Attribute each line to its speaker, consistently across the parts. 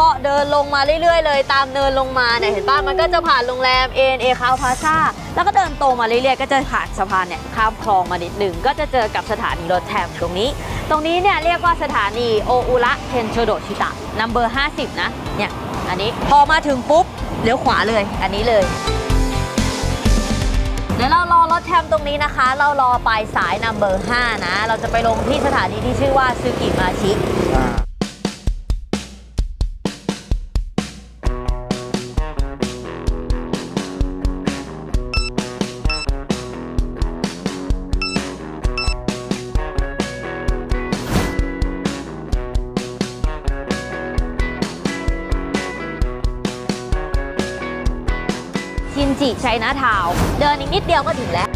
Speaker 1: ก็เดินลงมาเรื่อยๆ เลยตามเดินลงมาเนี่ยเห็นป่ะมันก็จะผ่านโรงแรม ANA คาวพาซาแล้วก็เดินตรงมาเรื่อยๆ ก็จะผ่านสะพานเนี่ยข้ามคลองมานิดหนึ่งก็จะเจอกับสถานีรถแทมตรงนี้ ตรงนี้เนี่ยเรียกว่าสถานีโออุระเทนโชโดชิตะนัมเบอร์50 นะเนี่ยอันนี้พอมาถึงปุ๊บเลี้ยวขวาเลย อันนี้เลยเดี๋ยวเรารอรถแทมตรงนี้นะคะ เรารอไปสายนัมเบอร์5นะ เราจะไปลงที่สถานีที่ชื่อว่าซึกิมาชิ ชิชัยนาทาว เดินอีกนิดเดียวก็ถึงแล้ว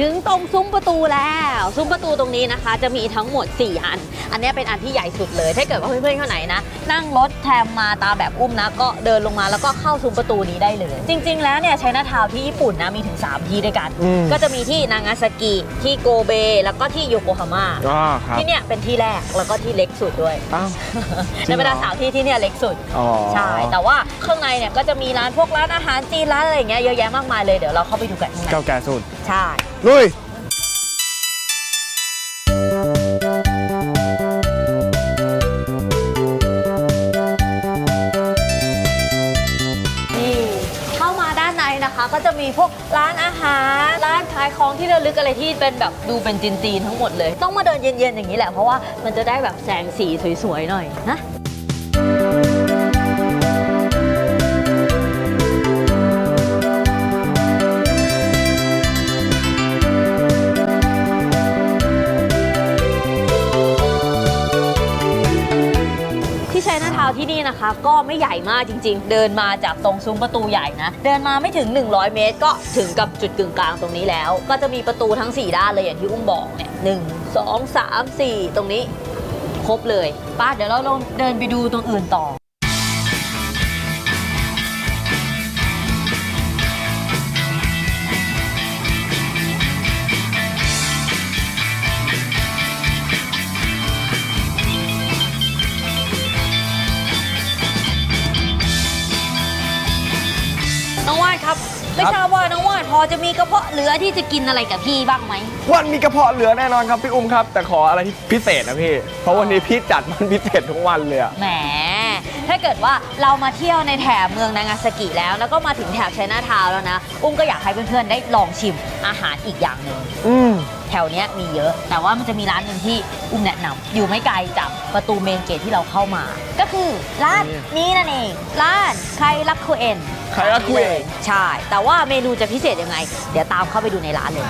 Speaker 1: ถึงตรงซุ้มประตูแล้ว ซุ้มประตูตรงนี้นะคะ จะมีทั้งหมด 4 อัน อันเนี้ยเป็นอันที่ใหญ่สุดเลย ถ้าเกิดว่าเพื่อนๆคนไหนนะ นั่งรถแทมมาตามแบบอุ้มนะ ก็เดินลงมาแล้วก็เข้าซุ้มประตูนี้ได้เลย จริง ๆ แล้วเนี่ยชัยนาทาวน์ที่ญี่ปุ่นนะมีถึง 3 ที่ด้วยกัน
Speaker 2: อืม
Speaker 1: ก็จะมีที่นางาซากิ ที่โกเบ แล้วก็ที่โยโกฮาม่า
Speaker 2: อ๋อครับ
Speaker 1: ที่เนี่ยเป็นที่แรกแล้วก็ที่เล็กสุดด้วย
Speaker 2: อ้าวจริ
Speaker 1: ใน
Speaker 2: งเหรอ
Speaker 1: บรรดาสามที่ที่เนี่ยเล็กสุด
Speaker 2: อ๋อ
Speaker 1: ใช่แต่ว่าข้างในเนี่ยก็จะมีร้านพวกร้านอาหารจีนร้านอะไรอย่างเงี้ยเยอะแยะมากมายเลยเดี๋ยวเราเข้าไปดูกันข้างใน
Speaker 2: เก่าแก่สุด
Speaker 1: ใช่
Speaker 2: ลุย
Speaker 1: นี่เข้ามาด้านในนะคะ ก็จะมีพวกร้านอาหาร ร้านขายของที่ระลึกอะไรที่เป็นแบบดูเป็นจีนๆทั้งหมดเลย ต้องมาเดินเย็นๆอย่างนี้แหละ เพราะว่ามันจะได้แบบแสงสีสวยๆหน่อยนะ ที่ชัยนาทาวที่นี่นะคะ ก็ไม่ใหญ่มากจริง ๆ เดินมาจากตรงซุ้มประตูใหญ่นะ เดินมาไม่ถึง 100 เมตร ก็ถึงกับจุดกึ่งกลางตรงนี้แล้ว ก็จะมีประตูทั้ง 4 ด้านเลยอย่างที่อุ้มบอกเนี่ยหนึ่งสองสามสี่ตรงนี้ ครบเลยป้าเดี๋ยวเราลองเดินไปดูตรงอื่นต่อ ไม่ทราบว่าน้องว่านพอจะมีกระเพาะเหลือที่จะกินอะไรกับพี่บ้างไหม
Speaker 2: วันมีกระเพาะเหลือแน่นอนครับพี่อุ้มครับ แต่ขออะไรที่พิเศษนะพี่ เพราะวันนี้พี่จัดมันพิเศษทุกวันเลยอะ
Speaker 1: แหม ถ้าเกิดว่าเรามาเที่ยวในแถบเมืองนางาซากิแล้ว แล้วก็มาถึงแถบไชน่าทาวน์แล้วนะ อุ้มก็อยากให้เพื่อนๆได้ลองชิมอาหารอีกอย่างหนึ่ง
Speaker 2: อืม
Speaker 1: แถวเนี้ยมีเยอะ แต่ว่ามันจะมีร้านหนึ่งที่อุ้มแนะนำอยู่ไม่ไกลจากประตูเมนเกตที่เราเข้ามา ก็คือร้านนี้นั่นเอง ร้านไครักคุเอ็น
Speaker 2: ไครักคุเอ็น
Speaker 1: ใช่ แต่ว่าเมนูจะพิเศษยังไง เดี๋ยวตามเข้าไปดูในร้านเลย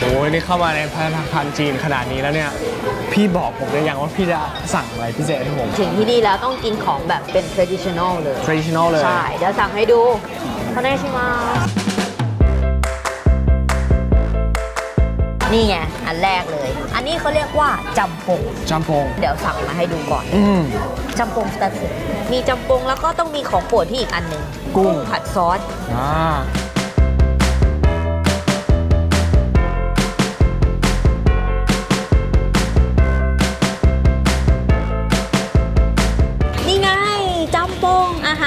Speaker 2: โอ้ยนี่เข้ามาในพัฒนาคารจีนขนาดนี้แล้วเนี่ย พี่บอกผมได้ยังว่าพี่จะสั่งอะไรพิเศษให้ผม
Speaker 1: ถึงที่นี่แล้วต้องกินของแบบเป็น traditional เลย
Speaker 2: traditional เลย
Speaker 1: ใช่ เดี๋ยวสั่งให้ดูคาเนชิมานี่ไง อันแรกเลย อันนี้เขาเรียกว่าจำปง
Speaker 2: จำปง
Speaker 1: เดี๋ยวสั่งมาให้ดูก่อน
Speaker 2: อืม
Speaker 1: จำปงสเตตมีจำปงแล้วก็ต้องมีของโปรดที่อีกอันหนึ่ง
Speaker 2: กุ้ง
Speaker 1: ผัดซอส
Speaker 2: อ่า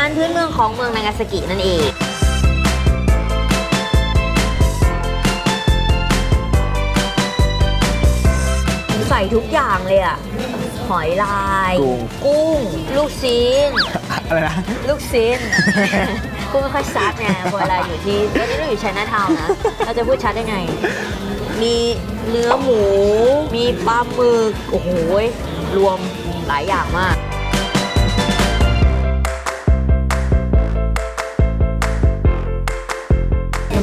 Speaker 2: า
Speaker 1: หารพื้นเมืองของเมืองนางาซากินั่นเองใส่ทุกอย่างเลยอะหอยลาย
Speaker 2: กุ้ง
Speaker 1: กุ้ง ลูกชิ้น
Speaker 2: อะไรนะ
Speaker 1: ลูกชิ้นพูดไม่ค่อยชัดไงเวลาอยู่ที่ตอนนี้เราอยู่ชัยนาทาวน์นะ เราจะพูดชัดได้ไง มีเนื้อหมู มีปลาหมึก โอ้โหยรวมหลายอย่างมาก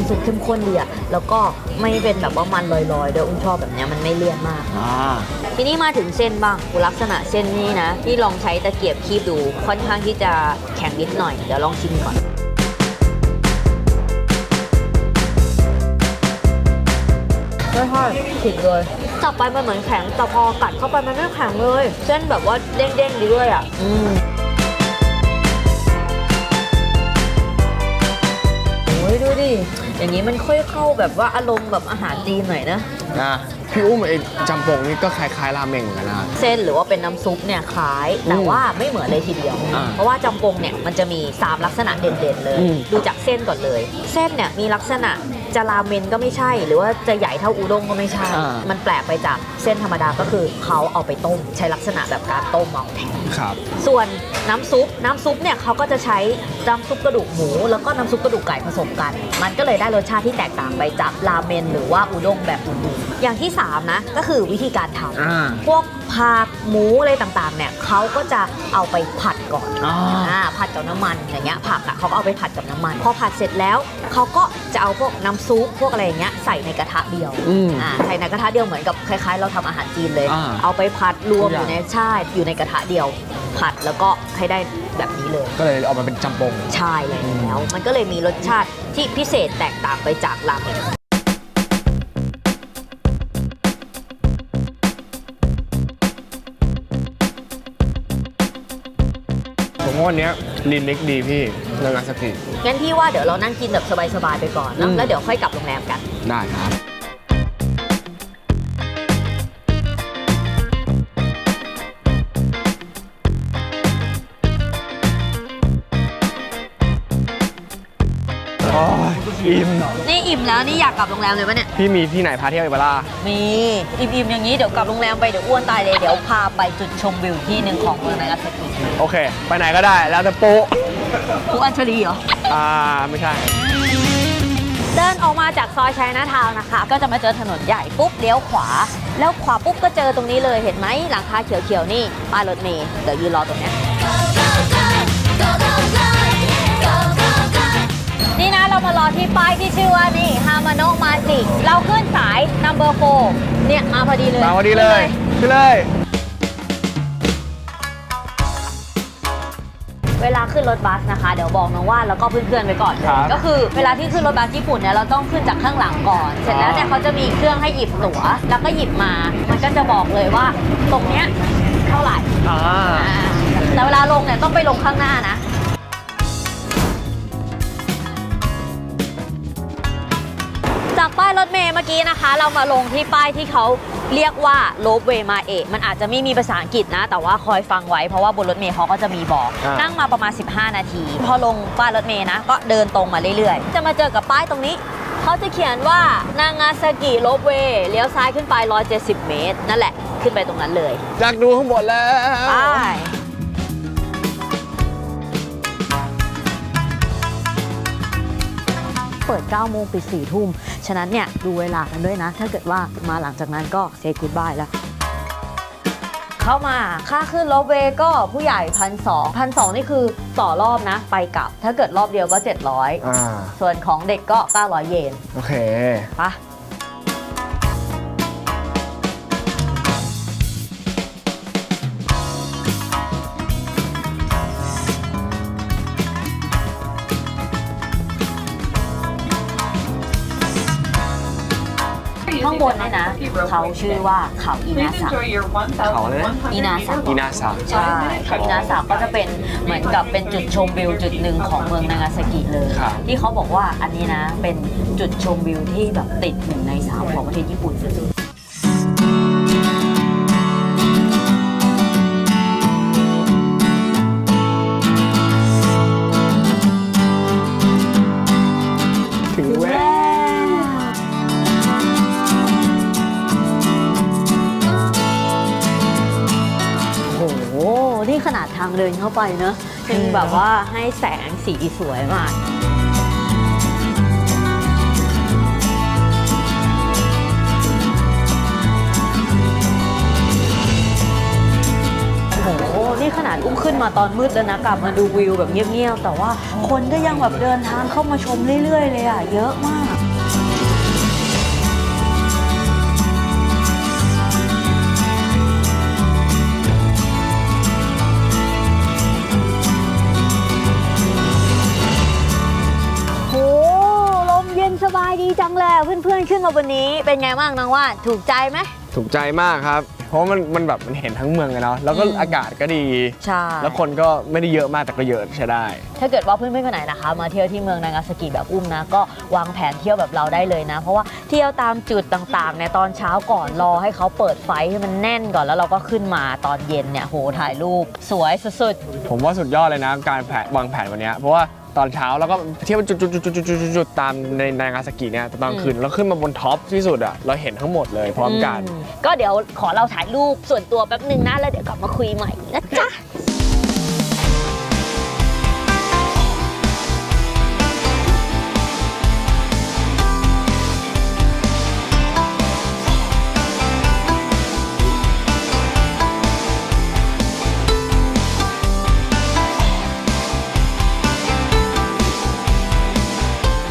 Speaker 1: ซุปเข้มข้นดีอะแล้วก็ไม่เป็นแบบว่ามันลอยๆเดี๋ยวอุ้มชอบแบบเนี้ยมันไม่เลี่ยนมาก
Speaker 2: อ่า
Speaker 1: ทีนี้มาถึงเส้นบ้างลักษณะเส้นนี้นะ ที่ลองใช้ตะเกียบคีบดูค่อนข้างที่จะแข็งนิดหน่อย เดี๋ยวลองชิมก่อน ไม่ใช่ผิดเลยจับไปมันเหมือนแข็งแต่พอกัดเข้าไปมันไม่แข็งเลย เส้นแบบว่าเด้งๆดีด้วยอะ อืม อย่างนี้มันค่อยเข้าแบบว่าอารมณ์แบบอาหารจีนหน่อยนะ
Speaker 2: นะพี่อุ้มไอ้จำปงนี่ก็คล้ายๆราเมงเหมือนกันนะ
Speaker 1: เส้นหรือว่าเป็นน้ำซุปเนี่ยคล้ายแต่
Speaker 2: อืม
Speaker 1: ว่าไม่เหมือนเลยทีเดียว
Speaker 2: อ่า
Speaker 1: เพราะว่าจำปงเนี่ยมันจะมี 3 ลักษณะเด่นๆเลย
Speaker 2: อืม
Speaker 1: ดูจากเส้นก่อนเลย เส้นเนี่ยมีลักษณะ จะราเมนก็ไม่ใช่ หรือว่าจะใหญ่เท่าอูด้งก็ไม่ใช่
Speaker 2: อ่า
Speaker 1: มันแปลกไปจากเส้นธรรมดาก็คือเขาเอาไปต้ม ใช้ลักษณะแบบการต้มเอาแทน
Speaker 2: ครับ
Speaker 1: ส่วนน้ำซุปน้ำซุปเนี่ยเขาก็จะใช้น้ำซุปกระดูกหมู แล้วก็น้ำซุปกระดูกไก่ผสมกัน มันก็เลยได้รสชาติที่แตกต่างไปจากราเมนหรือว่าอูด้งแบบอื่นๆอย่างที่สามนะ ก็คือวิธีการทำ
Speaker 2: อ่า
Speaker 1: พวกผัก หมูอะไรต่างๆเนี่ยเขาก็จะเอาไปผัดก่อน
Speaker 2: อ๋อ
Speaker 1: อ่าผัดกับน้ำมันอย่างเงี้ยผักอะเขาก็เอาไปผัดกับน้ำมัน พอผัดเสร็จแล้วเขาก็จะเอาพวกน้ำซุปพวกอะไรอย่างเงี้ยใส่ในกระทะเดียว
Speaker 2: อืม
Speaker 1: อ่าใส่ในกระทะเดียวเหมือนกับคล้ายๆ เราทำอาหารจีนเลย
Speaker 2: อ่า
Speaker 1: เอาไปผัดรวม
Speaker 2: ทุ
Speaker 1: อก
Speaker 2: อย่าง
Speaker 1: ยู่ในใช่อยู่ในกระทะเดียว ผัดแล้วก็ให้ได้แบบนี้เลย
Speaker 2: ก็เลยออกมาเป็นจำปง
Speaker 1: ใช่แล้ว มันก็เลยมีรสชาติที่พิเศษแตกต่างไปจากราเมง
Speaker 2: ผมว่าวันเนี้ยลินเล็กดีพี่นางาสกิ
Speaker 1: งั้นพี่ว่าเดี๋ยวเรานั่งกินแบบสบายๆไปก่อน
Speaker 2: อื
Speaker 1: นะ
Speaker 2: ม
Speaker 1: แล้วเดี๋ยวค่อยกลับโรงแรมกัน
Speaker 2: ได้ครับโอ้ยอิ่ม
Speaker 1: นี่ อิ่มแล้วนี่อยากกลับโรงแรมเลยปะเนี่ย
Speaker 2: พี่มีที่ไหนพาเที่ยวอีกเวลา
Speaker 1: มีอิ่มๆอย่างนี้เดี๋ยวกลับโรงแรมไปเดี๋ยวอ้วนตายเลยเดี๋ยวพาไปจุดชมวิวที่หนึ่งของเมืองนากาซากิ
Speaker 2: โอเค ไปไหนก็ได้แล้วแต่โป๊ะ
Speaker 1: ภูอัญชลีเหรอ
Speaker 2: อ่าไม่ใช่
Speaker 1: เดินออกมาจากซอยชัยนาทาวน์นะคะ ก็จะมาเจอถนนใหญ่ปุ๊บเลี้ยวขวา แล้วขวาปุ๊บก็เจอตรงนี้เลยเห็นไหมหลังคาเขียวๆนี่ป้ายรถเมล์เดี๋ยวยืนรอตรงเนี้ย นี่นะเรามารอที่ป้ายที่ชื่อว่านี่ฮามาน o มาจิเราขึ้นสาย number 4เนี่ยมาพอดีเลย
Speaker 2: มาพอดีเลยขึ้นเลย
Speaker 1: เวลาขึ้นรถบัสนะคะ เดี๋ยวบอกน้องว่าแล้วก็เพื่อนๆไว้ก่อนเลย
Speaker 2: ครับ
Speaker 1: ก็คือเวลาที่ขึ้นรถบัสญี่ปุ่นเนี่ยเราต้องขึ้นจากข้างหลังก่อน เสร็จแล้วเนี่ยเขาจะมีเครื่องให้หยิบตั๋ว แล้วก็หยิบมา มันก็จะบอกเลยว่า ตรงเนี้ยเท่าไหร่
Speaker 2: อ่า
Speaker 1: อ่าแต่เวลาลงเนี่ยต้องไปลงข้างหน้านะ รถเมย์เมื่อกี้นะคะ เรามาลงที่ป้ายที่เขาเรียกว่าโลบเวมาเอะมันอาจจะไม่มีภาษาอังกฤษนะ แต่ว่าคอยฟังไว้เพราะว่าบนรถเมย์เขาก็จะมีบอก
Speaker 2: อ่านั่
Speaker 1: นั่งมาประมาณ 15 นาที พอลงป้ายรถเมย์นะ ก็เดินตรงมาเรื่อยๆ จะมาเจอกับป้ายตรงนี้ เขาจะเขียนว่านางาซากิโลบเวเลี้ยวซ้ายขึ้นไป 170 เมตร นั่นแหละขึ้นไปตรงนั้นเลย
Speaker 2: อยากดูข้างบนแล้ว
Speaker 1: ไป เปิด 9 โมงปิด 4 ทุ่ม ฉะนั้นเนี่ยดูเวลากันด้วยนะ ถ้าเกิดว่ามาหลังจากนั้นก็เซ y กู d บายแล้ว เข้ามาค่าขึ้นรถเวย์ก็ผู้ใหญ่พันสองพันสองนี่คือต่อรอบนะ ไปกลับ ถ้าเกิดรอบเดียวก็ 700
Speaker 2: อ่า
Speaker 1: ส่วนของเด็กก็ 900 เยน
Speaker 2: โอเค
Speaker 1: ปะ บนเนี่ยนะเขาชื่อว่าเขาอินาสะ
Speaker 2: เขาเลยนะ
Speaker 1: อินาสะ
Speaker 2: อีนาซา
Speaker 1: ใช่เขาอินาสะก็จะเป็นเหมือนกับเป็นจุดชมวิวจุดหนึ่งของเมืองนางาซากิเลย
Speaker 2: ครับ
Speaker 1: ที่เขาบอกว่าอันนี้นะเป็นจุดชมวิวที่แบบติดหนึ่งในสามของประเทศญี่ปุ่น นี่ขนาดทางเดินเข้าไปเนอะยังแบบว่าให้แสงสีสวยมากโอ้โหนี่ขนาดอุ้มขึ้นมาตอนมืดแล้วนะกลับมาดูวิวแบบเงียบๆ แต่ว่าคนก็ยังแบบเดินทางเข้ามาชมเรื่อยๆ เลยอะ เยอะมาก เลยเพื่อนๆขึ้นมาบนนี้เป็นไงบ้างน้องว่านถูกใจไหม
Speaker 2: ถูกใจมากครับ เพราะว่ามันมันแบบมันเห็นทั้งเมืองเลยเนาะแล้วก็
Speaker 1: อืม
Speaker 2: อากาศก็ดี
Speaker 1: ใช่
Speaker 2: แล้วคนก็ไม่ได้เยอะมากแต่ก็เยอะใช้ได้
Speaker 1: ถ้าเกิดว่าเพื่อนๆคนไหนนะคะ มาเที่ยวที่เมืองนางาซากิแบบอุ้มนะ ก็วางแผนเที่ยวแบบเราได้เลยนะ เพราะว่าเที่ยวตามจุดต่างๆเนี่ยตอนเช้าก่อนรอให้เขาเปิดไฟให้มันแน่นก่อนแล้วเราก็ขึ้นมาตอนเย็นเนี่ยโหถ่ายรูปสวยสุด
Speaker 2: ผมว่าสุดยอดเลยนะการแผนวางแผนวันเนี้ยเพราะว่า ตอนเช้าแล้วก็เที่ยวจุดๆๆๆๆตามในนางาซากิเนี่ยแต่ตอนคืนเราขึ้นมาบนท็อปที่สุดอะเราเห็นทั้งหมดเลยพร้อมกัน
Speaker 1: ก็เดี๋ยวขอเราถ่ายรูปส่วนตัวแป๊บหนึ่งนะแล้วเดี๋ยวกลับมาคุยใหม่นะจ๊ะ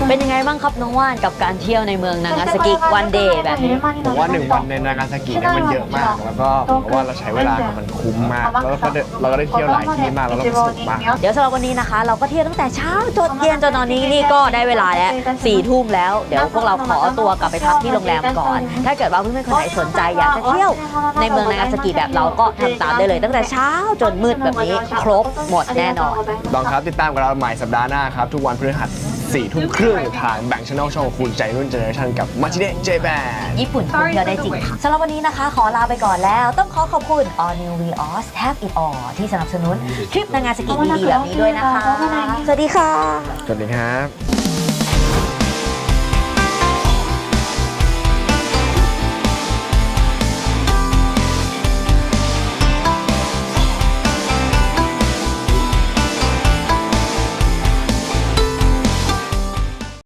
Speaker 1: เป็นยังไงบ้างครับน้องว่านกับการเที่ยวในเมืองนางาซากิวันเดย์แบบนี้
Speaker 2: ผมว่าหนึ่งวันในนางาซากิเนี่ยมันเยอะมาก แล้วก็ผมว่าเราใช้เวลากับมันคุ้มมาก แล้วก็ได้เราก็ได้เที่ยวหลายที่มากแล้วเราก็สนุกมาก
Speaker 1: เดี๋ยวสำหรับวันนี้นะคะ เราก็เที่ยวตั้งแต่เช้าจนเย็นจนตอนนี้นี่ก็ได้เวลาแล้วสี่ทุ่มแล้ว เดี๋ยวพวกเราขอตัวกลับไปพักที่โรงแรมก่อน ถ้าเกิดว่าเพื่อนๆคนไหนสนใจอยากจะเที่ยวในเมืองนางาซากิแบบเราก็ทำตามได้เลย ตั้งแต่เช้าจนมืดแบบนี้ครบหมดแน่นอน
Speaker 2: ลองครับติดตามกับเราใหม่สัปดาห์หน้าครับ ทุกวันพฤหัส สี่ทุ่มครึ่งทางแบ่งช่องช่องคุณใจรุ่นเจเนอเรชันกับมาชิเดะเจแปน
Speaker 1: ญี่ปุ่นคุณเที่ยวได้จริงค่ะสำหรับวันนี้นะคะ ขอลาไปก่อนแล้ว ต้องขอขอบคุณ All New Vios Have It All ที่สนับสนุนทริปนางาซากิดีๆแบบนี้ด้วยนะคะ สวัสดีค่ะ
Speaker 2: สวัสดีครับ